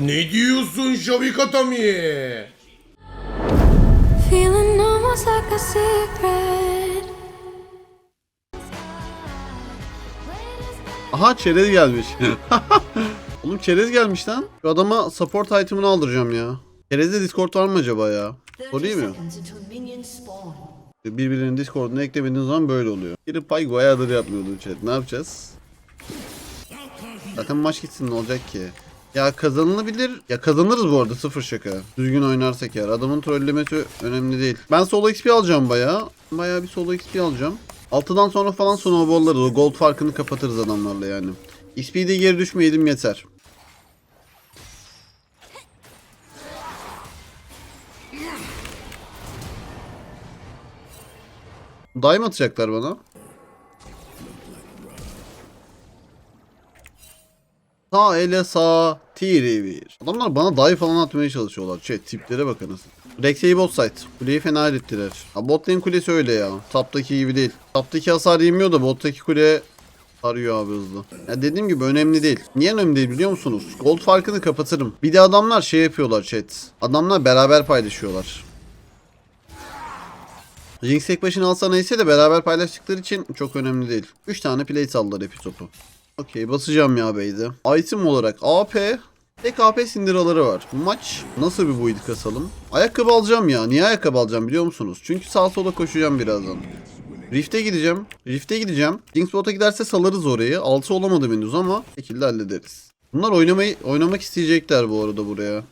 Ne diyorsun Şavik Atami? Feeling almost like a secret. Aha çerez gelmiş. Oğlum çerez gelmiş lan. Şu adama support item'ını aldıracağım ya. Çerezde Discord var mı acaba ya? Sorayım mı? Birbirinin Discord'una eklemediğin zaman böyle oluyor. Girip pay bayağıdır yapmıyordu chat. Ne yapacağız? Zaten maç gitsin ne olacak ki? Ya kazanılabilir. Ya kazanırız bu arada sıfır şaka. Düzgün oynarsak eğer. Adamın trollemesi önemli değil. Ben solo XP alacağım bayağı. Bayağı bir solo XP alacağım. 6'dan sonra falan snowball'larız. O gold farkını kapatırız adamlarla yani. XP'de geri düşmeyelim yeter. Dive mi atacaklar bana? Sağ ele sağ tiri bir. Adamlar bana dive falan atmaya çalışıyorlar. Şey tiplere bakınız. Rex'e bot site. Kuleyi fena ettiler. Ha, bot lane kulesi öyle ya. Taptaki gibi değil. Taptaki hasar yemiyor da bottaki kule arıyor abi hızlı. Ya dediğim gibi önemli değil. Niye önemli değil biliyor musunuz? Gold farkını kapatırım. Bir de adamlar şey yapıyorlar chat. Adamlar beraber paylaşıyorlar. Jinx tek başına alsa neyse de beraber paylaştıkları için çok önemli değil. 3 tane plate aldılar epi topu. Okey basacağım ya beyde. Item olarak AP Tek AP sindiraları var. Bu maç nasıl bir build kasalım? Ayakkabı alacağım ya. Niye ayakkabı alacağım biliyor musunuz? Çünkü sağa sola koşacağım birazdan. Rift'e gideceğim. Rift'e gideceğim. Jinx bot'a giderse salarız orayı. 6 olamadı henüz ama şekilde hallederiz. Bunlar oynamayı oynamak isteyecekler bu arada buraya.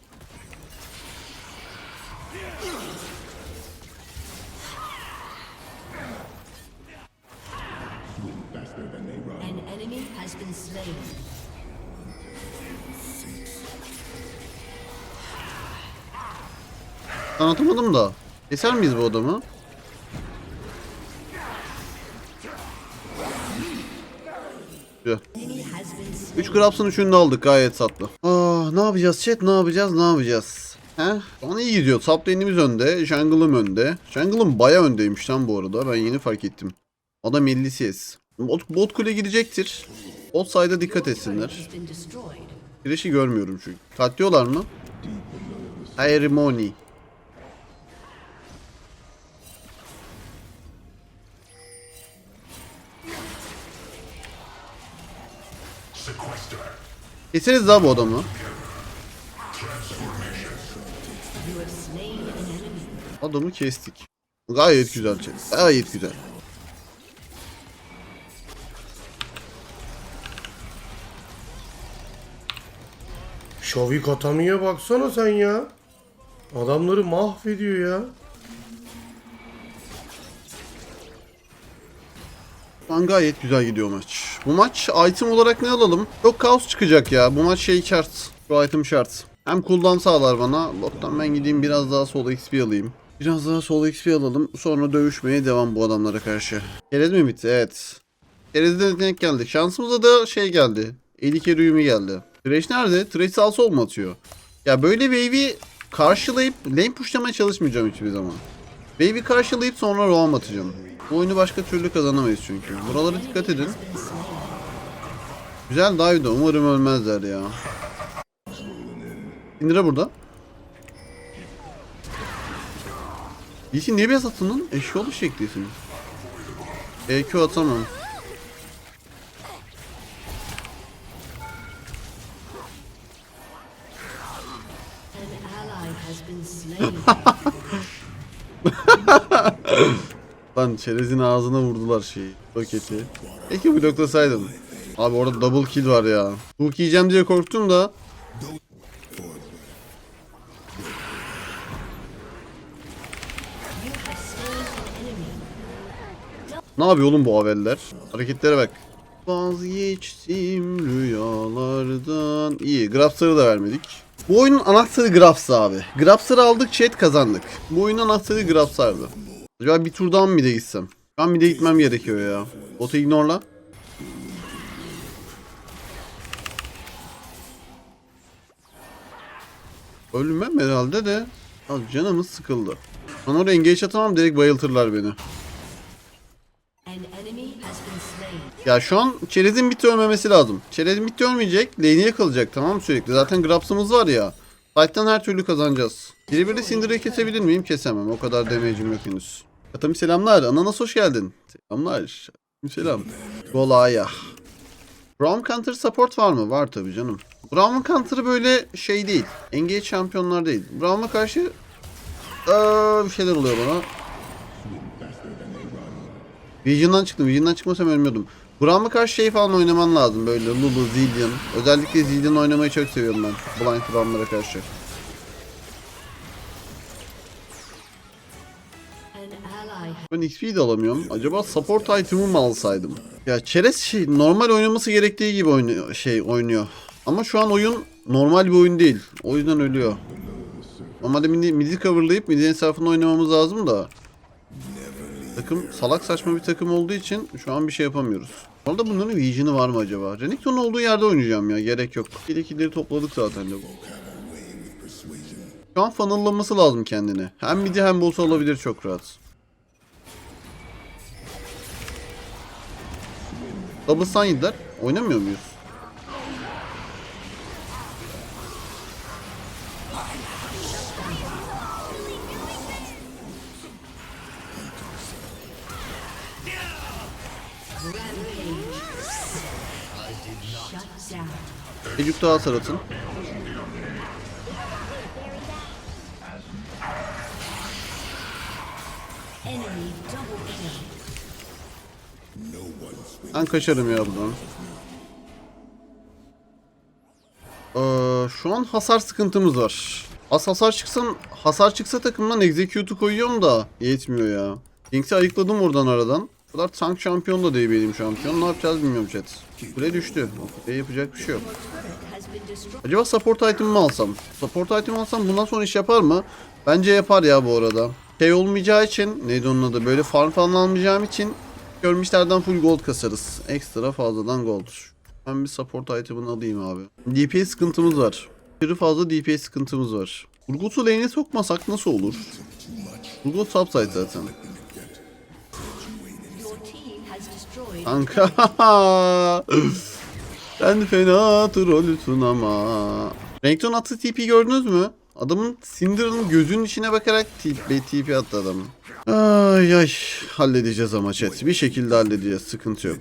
An enemy has been slain. Ben atamadım da. Keser miyiz bu adamı? Güzel. Enemy has been slain. 3 Grabs'ın 3'ünü de aldık gayet tatlı. Aa, ne yapacağız chat ne yapacağız ne yapacağız? He? Bana iyi gidiyor. Top lane'imiz önde. Jungle'ım önde. Jungle'ım baya öndeymiş lan bu arada. Ben yeni fark ettim. Adam 50 CS. Bot, bot kule gidecektir. Bot side'a dikkat etsinler. Flash'i görmüyorum çünkü. Katlıyorlar mı? Ceremony. Keseriz daha bu adamı. Adamı kestik. Gayet güzel. Gayet güzel. Şavik Atami'ye baksana sen ya. Adamları mahvediyor ya. Şu an gayet güzel gidiyor maç. Bu maç item olarak ne alalım? Çok kaos çıkacak ya. Bu maç şey şart. Bu item şart. Hem cooldown sağlar bana. Bottan ben gideyim biraz daha solo XP alayım. Biraz daha solo XP alalım. Sonra dövüşmeye devam bu adamlara karşı. Kerez mi bitti? Evet. Kerez'de denk geldik. Şansımıza da şey geldi. 50 kere uyumu geldi. Thresh nerede? Thresh sağ sol mu atıyor? Ya böyle wave'i karşılayıp lane pushlamaya çalışmayacağım hiçbir zaman. Wave'i karşılayıp sonra roam atacağım. Bu oyunu başka türlü kazanamayız çünkü. Buralara dikkat edin. Güzel dive'dı. Umarım ölmezler ya. Indira burada. Bilsin niye beyaz attın lan? Eşyolu şeklisin. EQ atamam. Lan çerezin ağzına vurdular şeyi. Roketi. Peki bloklasaydım. Abi orada double kill var ya. Hook yiyeceğim diye korktum da. Ne yapıyor oğlum bu aveller? Hareketlere bak. Vazgeçtim rüyalardan. İyi. Grafs'ları da vermedik. Bu oyunun anahtarı Grafs abi. Grafs'ları aldık chat kazandık. Bu oyunun anahtarı Grafs'ardı. Acaba bir tur daha mı mid'e gitsem? Ben mid'e gitmem gerekiyor ya. Botu ignorla. Ölmem herhalde de. Az canımız sıkıldı. Ben oraya engage atamam direkt bayıltırlar beni. Ya şu an çerezin bitti ölmemesi lazım. Çerezin bitti ölmeyecek. Lane'i yakalayacak tamam sürekli. Zaten Grabs'ımız var ya. Fight'tan her türlü kazanacağız. Birebir Cinder'ı kesebilir miyim? Kesemem. O kadar damage'im yok henüz. Atami selamlar. Ananas hoş geldin. Selamlar. Selam. Golaya. Braum Counter support var mı? Var tabii canım. Braum Counter böyle şey değil. Engage şampiyonlar değil. Braum'a karşı eee, bir şeyler oluyor bana. Vision'dan çıktım. Vision'dan çıkmasam ölmüyordum. Braum'a karşı şey falan oynaman lazım. Böyle Lulu, Zillion. Özellikle Zillion oynamayı çok seviyorum ben. Blind Braum'lara karşı. Ben XP de alamıyorum. Acaba support item'ı mı alsaydım? Ya Çerez şey normal oynaması gerektiği gibi oynuyor, şey oynuyor. Ama şu an oyun normal bir oyun değil. O yüzden ölüyor. Normalde midi, midi coverlayıp midi hesabını oynamamız lazım da. Takım salak saçma bir takım olduğu için şu an bir şey yapamıyoruz. Orada bunların vision'ı var mı acaba? Renekton'un olduğu yerde oynayacağım ya. Gerek yok. Bir ikileri topladık zaten de. Şu an funnel'laması lazım kendini. Hem midi hem boss olabilir çok rahat. Double yediler. Oynamıyor muyuz? Ecuk daha hasar Ben kaçarım ya buradan. Ee, şu an hasar sıkıntımız var. Az hasar çıksam, hasar çıksa takımdan execute'u koyuyorum da yetmiyor ya. Kings'i ayıkladım oradan aradan. Bu kadar tank şampiyon da değil benim şampiyon. Ne yapacağız bilmiyorum chat. Kule düştü. Kule yapacak bir şey yok. Acaba support item'ımı alsam? Support item alsam bundan sonra iş yapar mı? Bence yapar ya bu arada. Şey olmayacağı için neydi onun adı böyle farm falan almayacağım için görmüşlerden full gold kasarız. Ekstra fazladan gold. Ben bir support item'ını alayım abi. DPS sıkıntımız var. Bir fazla DPS sıkıntımız var. Urgot'u lane'e sokmasak nasıl olur? Urgot topside zaten. Kanka. Sen fena trollüsün ama. Renekton attığı TP gördünüz mü? Adamın Cinder'ın gözünün içine bakarak TP, TP attı adam. Ay ay halledeceğiz ama chat. Bir şekilde halledeceğiz. Sıkıntı yok.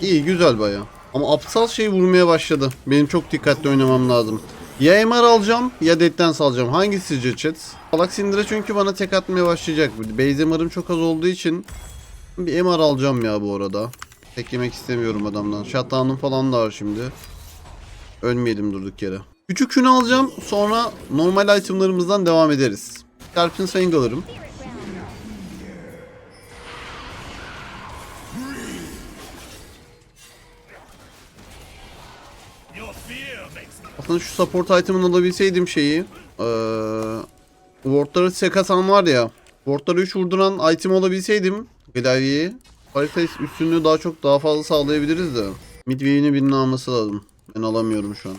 İyi güzel baya. Ama aptal şey vurmaya başladı. Benim çok dikkatli oynamam lazım. Ya MR alacağım ya Dead'den salacağım. Hangisi sizce chat? Salak Syndra çünkü bana tek atmaya başlayacak. Base MR'ım çok az olduğu için bir MR alacağım ya bu arada. Tek yemek istemiyorum adamdan. Shutdown'um falan da var şimdi. Ölmeyelim durduk yere. Küçük künü alacağım. Sonra normal itemlarımızdan devam ederiz. Scarpin Swing alırım. Aslında şu support item'ını alabilseydim şeyi. Eee wardları tek atan var ya. Wardları 3 vurduran item olabilseydim. Glaive'yi. Harita üstünlüğü daha çok daha fazla sağlayabiliriz de. Mid wave'ini birinin alması lazım. Ben alamıyorum şu an.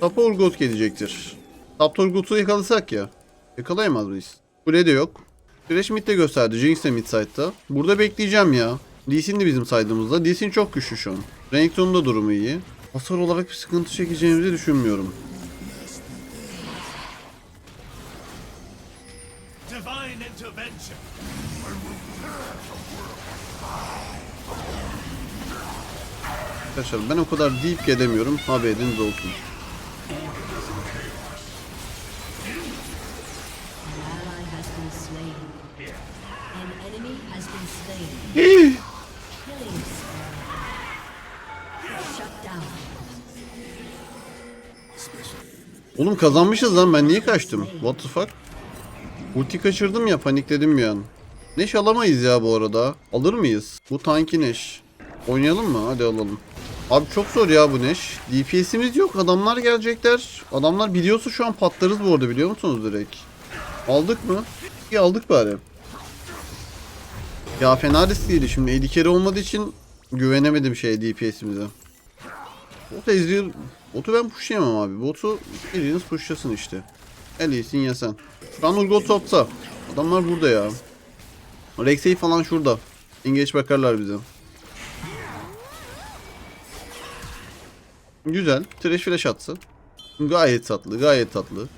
Tapa Urgot gelecektir. Tapta Urgot'u yakalasak ya. Yakalayamaz mıyız? Kule de yok. Thresh mid de gösterdi. Jinx de mid side'da. Burada bekleyeceğim ya. Lee Sin de bizim side'ımızda. Lee Sin çok güçlü şu an. Renekton'un da durumu iyi. Hasar olarak bir sıkıntı çekeceğimizi düşünmüyorum. Arkadaşlar ben o kadar deep gelemiyorum. Haberiniz olsun. Kazanmışız lan ben niye kaçtım? What the fuck? Ulti kaçırdım ya panikledim bir an. Neş alamayız ya bu arada. Alır mıyız? Bu tanki Neş. Oynayalım mı? Hadi alalım. Abi çok zor ya bu Neş. DPS'imiz yok. Adamlar gelecekler. Adamlar biliyorsa şu an patlarız bu arada biliyor musunuz direkt? Aldık mı? İyi aldık bari. Ya fena riskliydi şimdi. 50 kere olmadığı için güvenemedim şey DPS'imize. Bot Ezreal... Botu ben pushlayamam abi. Botu biriniz pushlasın işte. En iyisin ya sen. An Urgot topta. Adamlar burada ya. Rexey falan şurada. Engage bakarlar bize. Güzel. Trash flash atsın. Gayet tatlı. Gayet tatlı.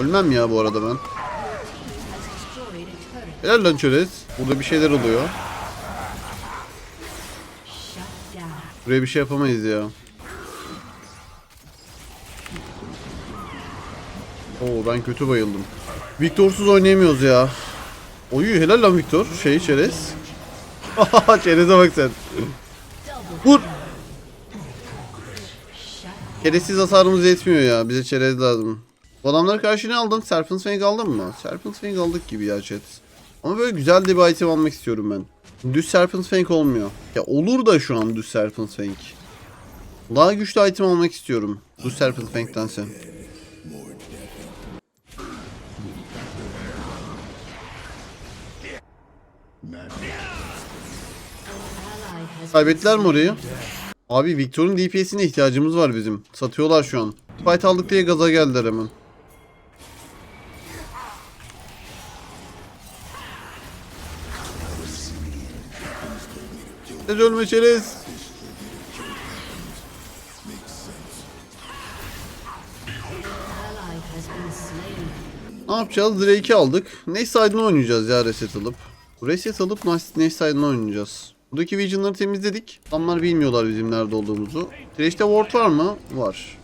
Ölmem ya bu arada ben. Helal lan çörez. Burada bir şeyler oluyor. Buraya bir şey yapamayız ya. Oo ben kötü bayıldım. Viktor'suz oynayamıyoruz ya. Oyu helal lan Viktor. Şey çerez. Çerez'e bak sen. Vur. Çerezsiz hasarımız yetmiyor ya. Bize çerez lazım. Bu karşı ne aldın? Serpent Fang aldın mı? Serpent Fang aldık gibi ya chat. Ama böyle güzel de bir item almak istiyorum ben. Düz Serpent Fang olmuyor. Ya olur da şu an düz Serpent Fang. Daha güçlü item almak istiyorum. Düz Serpent Fang'dense. Kaybettiler mi orayı? Abi Victor'un DPS'ine ihtiyacımız var bizim. Satıyorlar şu an. Fight aldık diye gaza geldiler hemen. Çerez ölme çerez. ally has been slain. Ne yapacağız? Drake'i aldık. Neş side'ını oynayacağız ya reset alıp. Reset alıp side'ını oynayacağız. Buradaki Vision'ları temizledik. Adamlar bilmiyorlar bizim nerede olduğumuzu. Thresh'te ward var mı? Var.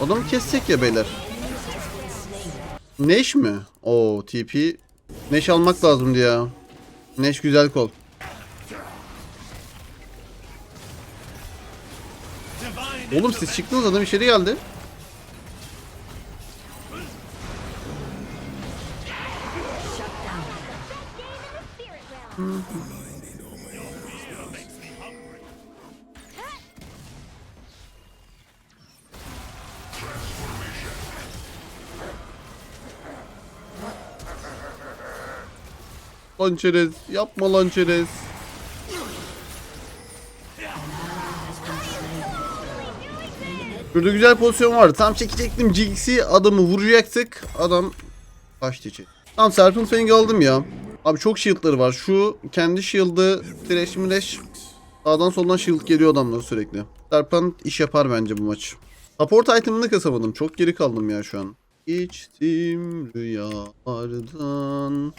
Adamı kessek ya beyler. Neş mi? Oo TP. Neş almak lazımdı ya. Neş güzel kol. Oğlum siz çıktınız adam içeri geldi. Lan çerez. Yapma lan çerez. Şurada güzel pozisyon vardı. Tam çekecektim Jinx'i adamı vuracaktık. Adam kaçtı içeri. Tamam Serpent Fang'i aldım ya. Abi çok shield'ları var. Şu kendi shield'ı Thresh Miresh Sağdan soldan shield geliyor adamlara sürekli. Serpent iş yapar bence bu maç. Support item'ını kasamadım. Çok geri kaldım ya şu an. İçtim rüyalardan.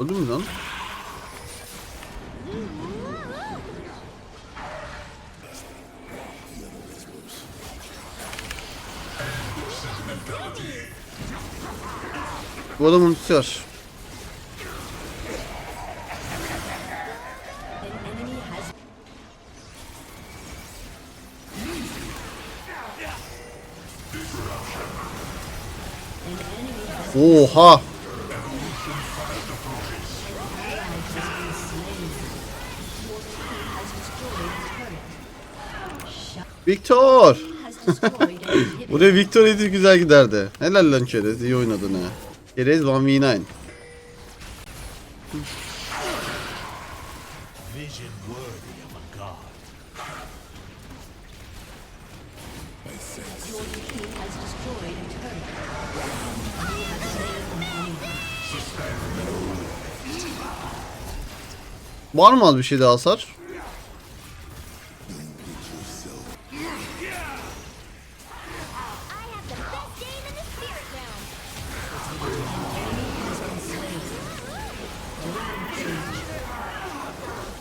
Öldü mü lan? Bu adamın ultisi var. Shut Victor! Buraya Victor Edith güzel giderdi. Helal lan Çerez. iyi oynadın ha. Çerez 1v9. vision Var mı az bir şey daha hasar?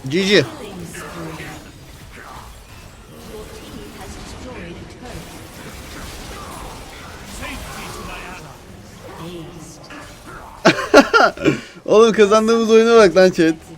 GG. Oğlum kazandığımız oyuna bak lan chat.